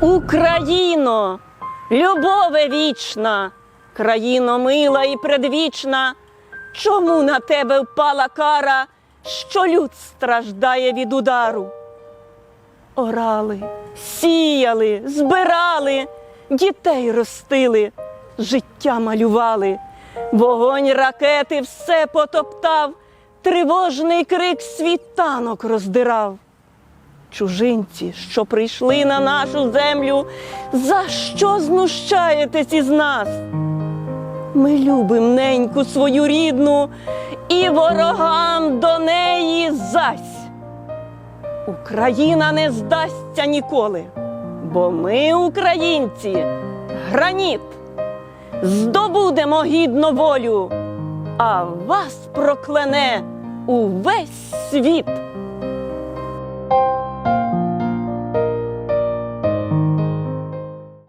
Україно, любове вічна, країно мила і предвічна, чому на тебе впала кара, що люд страждає від удару? Орали, сіяли, збирали, дітей ростили, життя малювали, вогонь ракети все потоптав, тривожний крик світанок роздирав. Чужинці, що прийшли на нашу землю, за що знущаєтесь із нас? Ми любим неньку свою рідну і ворогам до неї зась. Україна не здасться ніколи, бо ми, українці, граніт, здобудемо гідно волю, а вас проклене увесь світ.